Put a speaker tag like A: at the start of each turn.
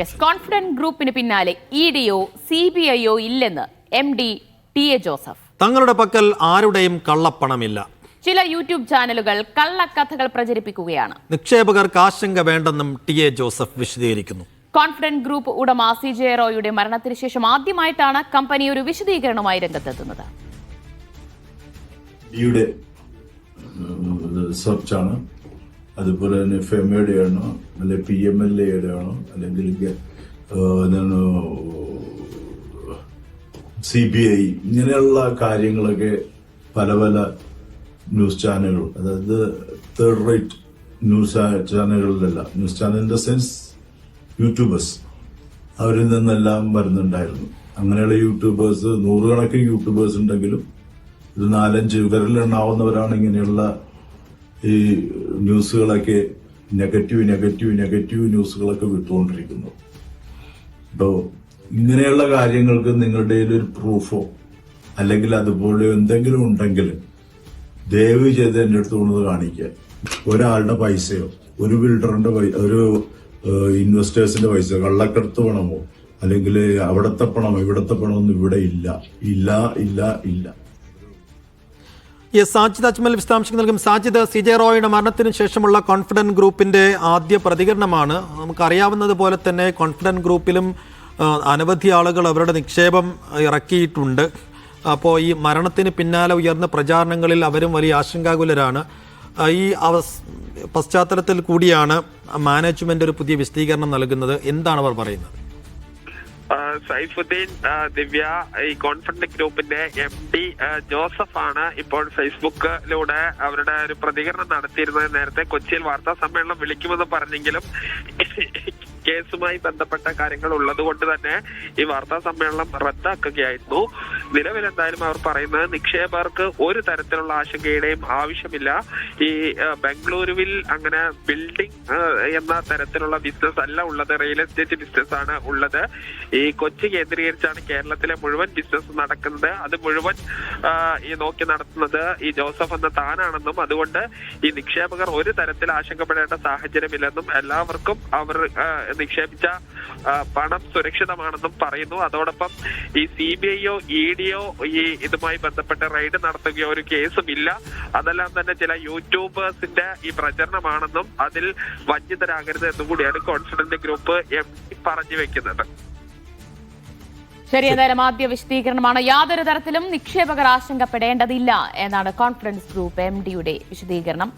A: Yes confident ഗ്രൂപ്പിന് പിന്നാലെ ഇ ഡിയോ സി ബി ഐയോ ഇല്ലെന്ന് M D T A Joseph
B: തങ്ങളുടെ പക്കൽ ആരുടെയും കള്ളപ്പണമില്ല
A: ചില യൂട്യൂബ് ചാനലുകൾ കള്ളക്കഥകൾ പ്രചരിപ്പിക്കുകയാണ്
B: നിക്ഷേപകർക്ക് ആശങ്ക വേണ്ടെന്നും ടി എ ജോസഫ് വിശദീകരിക്കുന്നു
A: കോൺഫിഡന്റ് ഗ്രൂപ്പ് ഉടമ സി ജെ റോയുടെ മരണത്തിന് ശേഷം ആദ്യമായിട്ടാണ് കമ്പനി ഒരു വിശദീകരണവുമായി രംഗത്തെത്തുന്നത്
C: സെർച്ചാണ് അതുപോലെ തന്നെ എഫ് എം എയുടെ ആണോ അല്ലെ പി എം എൽ എയുടെ ആണോ അല്ലെങ്കിൽ എന്താണ് സി ബി ഐ ഇങ്ങനെയുള്ള കാര്യങ്ങളൊക്കെ പല പല ന്യൂസ് ചാനലുകൾ അതായത് third rate news ചാനലുകളിലല്ല news channel in the sense YouTubers അവരിൽ നിന്നെല്ലാം വരുന്നുണ്ടായിരുന്നു. അങ്ങനെയുള്ള യൂട്യൂബേഴ്സ് നൂറുകണക്കിന് യൂട്യൂബേഴ്സ് ഉണ്ടെങ്കിലും ഇത് നാലഞ്ച് വിരലിലെണ്ണാവുന്നവരാണ് ഇങ്ങനെയുള്ള ഈ ന്യൂസുകളൊക്കെ നെഗറ്റീവ് നെഗറ്റീവ് നെഗറ്റീവ് ന്യൂസുകളൊക്കെ വിട്ടുകൊണ്ടിരിക്കുന്നു. അപ്പോൾ ഇങ്ങനെയുള്ള കാര്യങ്ങൾക്ക് നിങ്ങളുടെ ഒരു പ്രൂഫോ അല്ലെങ്കിൽ അതുപോലെ എന്തെങ്കിലും ഉണ്ടെങ്കിൽ ദയവ് ചെയ്ത് എന്റെ അടുത്ത് കൊണ്ടത് കാണിക്കുക. ഒരാളുടെ പൈസയോ ഒരു ബിൽഡറിന്റെ ഒരു ഇൻവെസ്റ്റേഴ്സിന്റെ പൈസ കള്ളക്കടത്ത് പണമോ അല്ലെങ്കിൽ അവിടത്തെ പണമോ ഇവിടത്തെ പണമൊന്നും ഇവിടെ ഇല്ല. ഇല്ല ഇല്ല ഇല്ല.
B: യെസ് സാജിദ് അജ്മൽ വിശദാംശങ്ങൾ നൽകും. സാജിദ് സി ജെ റോയുടെ മരണത്തിന് ശേഷമുള്ള കോൺഫിഡന്റ് ഗ്രൂപ്പിന്റെ ആദ്യ പ്രതികരണമാണ്. നമുക്കറിയാവുന്നത് പോലെ തന്നെ കോൺഫിഡന്റ് ഗ്രൂപ്പിലും അനവധി ആളുകൾ അവരുടെ നിക്ഷേപം ഇറക്കിയിട്ടുണ്ട്. അപ്പോൾ ഈ മരണത്തിന് പിന്നാലെ ഉയർന്ന പ്രചാരണങ്ങളിൽ അവരും വലിയ ആശങ്കാകുലരാണ്. ഈ പശ്ചാത്തലത്തിൽ കൂടിയാണ് മാനേജ്മെന്റ് ഒരു പുതിയ വിശദീകരണം നൽകുന്നത്. എന്താണ് അവർ പറയുന്നത്?
D: സൈഫുദ്ദീൻ ദിവ്യ ഈ കോൺഫിഡന്റ് ഗ്രൂപ്പിന്റെ എം ഡി ജോസഫ് ആണ് ഇപ്പോൾ ഫേസ്ബുക്കിലൂടെ അവരുടെ ഒരു പ്രതികരണം നടത്തിയിരുന്നത്. നേരത്തെ കൊച്ചിയിൽ വാർത്താ സമ്മേളനം വിളിക്കുമെന്ന് പറഞ്ഞെങ്കിലും കേസുമായി ബന്ധപ്പെട്ട കാര്യങ്ങൾ ഉള്ളത് കൊണ്ട് തന്നെ ഈ വാർത്താ സമ്മേളനം റദ്ദാക്കുകയായിരുന്നു. നിലവിൽ എന്തായാലും അവർ പറയുന്നത് നിക്ഷേപകർക്ക് ഒരു തരത്തിലുള്ള ആശങ്കയുടെയും ആവശ്യമില്ല. ഈ ബംഗളൂരുവിൽ അങ്ങനെ ബിൽഡിംഗ് എന്ന തരത്തിലുള്ള ബിസിനസ് അല്ല ഉള്ളത്. റിയൽ എസ്റ്റേറ്റ് ബിസിനസ് ആണ് ഉള്ളത്. ഈ കൊച്ചി കേന്ദ്രീകരിച്ചാണ് കേരളത്തിലെ മുഴുവൻ ബിസിനസ് നടക്കുന്നത്. അത് മുഴുവൻ ഈ നോക്കി നടത്തുന്നത് ഈ ജോസഫ് എന്ന താനാണെന്നും അതുകൊണ്ട് ഈ നിക്ഷേപകർ ഒരു തരത്തിൽ ആശങ്കപ്പെടേണ്ട സാഹചര്യമില്ലെന്നും എല്ലാവർക്കും അവർ നിക്ഷേപിച്ച പണം സുരക്ഷിതമാണെന്നും പറയുന്നു. അതോടൊപ്പം ഈ സി ബി ഐയോ ഇ ഡിയോ ഈ ഇതുമായി ബന്ധപ്പെട്ട് റെയ്ഡ് നടത്തുകയോ ഒരു കേസും ഇല്ല അതെല്ലാം തന്നെ ചില യൂട്യൂബേഴ്സിന്റെ ഈ പ്രചരണമാണെന്നും അതിൽ വഞ്ചിതരാകരുത് എന്നും കൂടിയാണ് കോൺഫിഡന്റ് ഗ്രൂപ്പ് എം പറഞ്ഞു വെക്കുന്നത്.
A: ശരി എന്തായാലും ആദ്യ വിശദീകരണമാണ്. യാതൊരു തരത്തിലും നിക്ഷേപകർ ആശങ്കപ്പെടേണ്ടതില്ല എന്നാണ് കോൺഫിഡൻസ് ഗ്രൂപ്പ് എം ഡിയുടെ വിശദീകരണം.